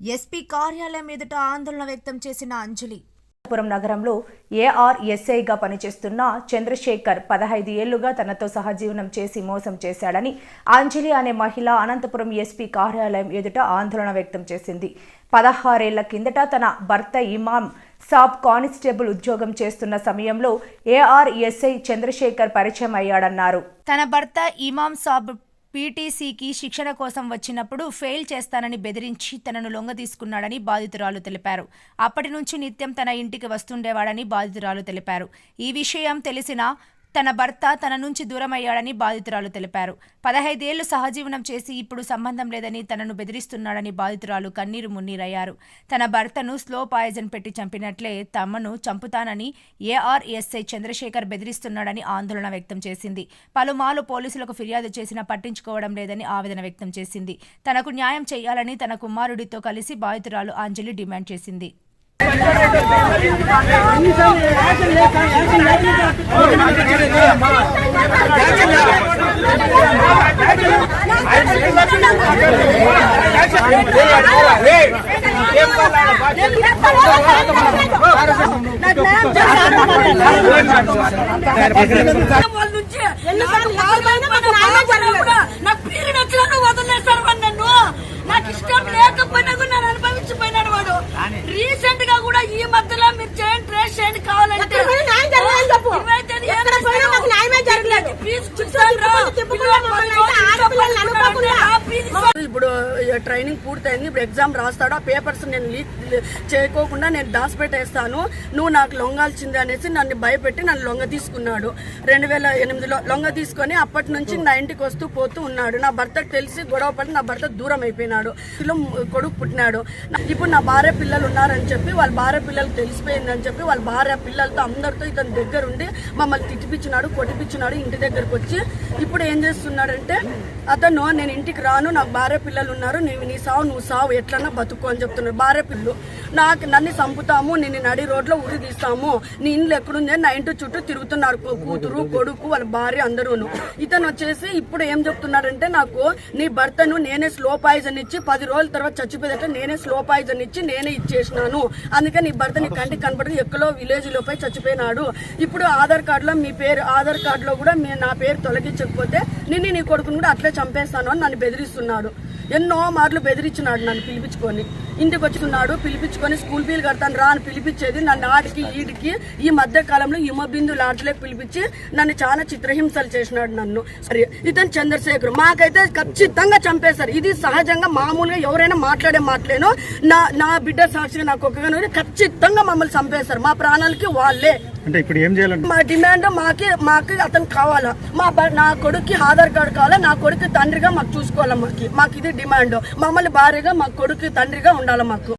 SP కార్యాలయం ఎదుట ఆందోళన వ్యక్తం చేసిన అంజలి. పురం నగరంలో ఏఆర్ఎస్ఐగా పనిచేస్తున్న చంద్రశేఖర్ పదహైదు ఏళ్ళుగా తనతో సహజీవనం చేసి మోసం చేశాడని అంజలి అనే మహిళ అనంతపురం ఎస్పీ కార్యాలయం ఎదుట ఆందోళన వ్యక్తం చేసింది. పదహారేళ్ళ కిందట తన భర్త ఇమాం సాబ్ కానిస్టేబుల్ ఉద్యోగం చేస్తున్న సమయంలో ఏఆర్ఎస్ఐ చంద్రశేఖర్ పరిచయం అయ్యాడన్నారు. తన భర్త ఇమాం సాబ్ పీటీసీకి శిక్షణ కోసం వచ్చినప్పుడు ఫెయిల్ చేస్తానని బెదిరించి తనను లొంగ తీసుకున్నాడని బాధితురాలు తెలిపారు. అప్పటి నుంచి నిత్యం తన ఇంటికి వస్తుండేవాడని బాధితురాలు తెలిపారు. ఈ విషయం తెలిసిన తన భర్త తన నుంచి దూరమయ్యాడని బాధితురాలు తెలిపారు. పదహైదేళ్ళు సహజీవనం చేసి ఇప్పుడు సంబంధం లేదని తనను బెదిరిస్తున్నాడని బాధితురాలు కన్నీరు మున్నీరయ్యారు. తన భర్తను స్లో పాయిజన్ పెట్టి చంపినట్లే తమను చంపుతానని ఏఆర్ఎస్ఐ చంద్రశేఖర్ బెదిరిస్తున్నాడని ఆందోళన వ్యక్తం చేసింది. పలుమార్లు పోలీసులకు ఫిర్యాదు చేసినా పట్టించుకోవడం లేదని ఆవేదన వ్యక్తం చేసింది. తనకు న్యాయం చేయాలని తన కుమారుడితో కలిసి బాధితురాలు అంజలి డిమాండ్ చేసింది. నాకు చేయండి ట్రేస్ చేయండి కావాలంటే ఎక్కడ పోయినా న్యాయం జరగలేదు చెప్పు. ఇరవై తేదీ ఏం ఎక్కడ పోయినా చేస్తారు? నాకు న్యాయమే జరగలేదు. ఫీజు చుట్టూ కూర్చోండి రా. తిప్పుకుంటూ తిప్పుకుంటూ మమ్మల్ని అయితే ఆడపిల్లల్ని అనుకోకుండా. ఆ ఫీజు ఇప్పుడు ట్రైనింగ్ పూర్తయింది. ఇప్పుడు ఎగ్జామ్ రాస్తాడు. ఆ పేపర్స్ నేను లీక్ చేయకోకుండా నేను దాచిపెట్టేస్తాను నువ్వు నాకు లొంగాల్చింది అనేసి నన్ను భయపెట్టి నన్ను లొంగ తీసుకున్నాడు. రెండు వేల ఎనిమిదిలో లొంగ తీసుకొని అప్పటి నుంచి నా ఇంటికి వస్తూ పోతూ ఉన్నాడు. నా భర్తకు తెలిసి గొడవ పడి నా భర్త దూరం అయిపోయినాడు. ఇలా కొడుకు పుట్టినాడు. నా- ఇప్పుడు నా భార్య పిల్లలు ఉన్నారని చెప్పి వాళ్ళ భార్య పిల్లలకు తెలిసిపోయిందని చెప్పి వాళ్ళ భార్య పిల్లలతో అందరితో ఇతని దగ్గర ఉండి మమ్మల్ని తిట్టిపించినాడు కొట్టిపించినాడు ఇంటి దగ్గరకు వచ్చి. ఇప్పుడు ఏం చేస్తున్నాడంటే అతను నేను ఇంటికి రాను నాకు భార్య పిల్లలు ఉన్నారు. నీవు నీ సావు నువ్వు సావు ఎట్లన్నా బతుకు అని చెప్తున్నారు. భార్య పిల్లలు నాకు నన్ను చంపుతాము నిన్ను నడి రోడ్లో ఉరి తీస్తాము నీ ఇంట్లో ఎక్కడుంది అని నా ఇంటి చుట్టూ తిరుగుతున్నారు. కూతురు కొడుకు వాళ్ళ భార్య అందరూను. ఇతను వచ్చేసి ఇప్పుడు ఏం చెప్తున్నాడంటే నాకు నీ భర్తను నేనే స్లో పాయిజన్ ఇచ్చి పది రోజుల తర్వాత చచ్చిపోయేటట్టు నేనే స్లో పాయిజన్ ఇచ్చి నేనే ఇచ్చేసినాను. అందుకే నీ భర్త నీ కంటికి కనపడదు. ఎక్కడో విలేజ్ లోపై చచ్చిపోయినాడు. ఇప్పుడు ఆధార్ కార్డులో మీ పేరు ఆధార్ కార్డులో కూడా మీ నా పేరు తొలగించకపోతే నిన్ను నీ కొడుకుని కూడా అట్లే చంపేస్తాను అని నన్ను బెదిరిస్తున్నాడు. ఎన్నో మార్లు బెదిరించినాడు నన్ను పిలిపించుకొని. ఇంటికి వచ్చున్నాడు పిలిపించుకొని స్కూల్ ఫీజు కడతాను రా అని పిలిపించేది నన్ను ఆడికి ఈడికి ఈ మధ్య కాలంలో హిమబిందు లాడ్జ్లోకి పిలిపించి నన్ను చాలా చిత్రహింసలు చేసినాడు నన్ను. సరే ఇతను చంద్రశేఖర్. మాకైతే ఖచ్చితంగా చంపేశారు. ఇది సహజంగా మామూలుగా ఎవరైనా మాట్లాడే మాటలేను నా నా బిడ్డ సాక్షిగా నాకు ఒక్కగానే ఖచ్చితంగా మమ్మల్ని చంపేశారు. మా ప్రాణాలకి వాళ్ళే. అంటే ఇప్పుడు ఏం చేయాలంటే మా డిమాండ్ మాకి మాకు అతను కావాలా. మా బ- నా కొడుక్కి ఆధార్ కార్డు కావాలా? నా కొడుకు తండ్రిగా మాకు చూసుకోవాలా మాకు. మాకు ఇది డిమాండ్. మమ్మల్ని భార్యగా మా కొడుకు తండ్రిగా ఉండాలి మాకు.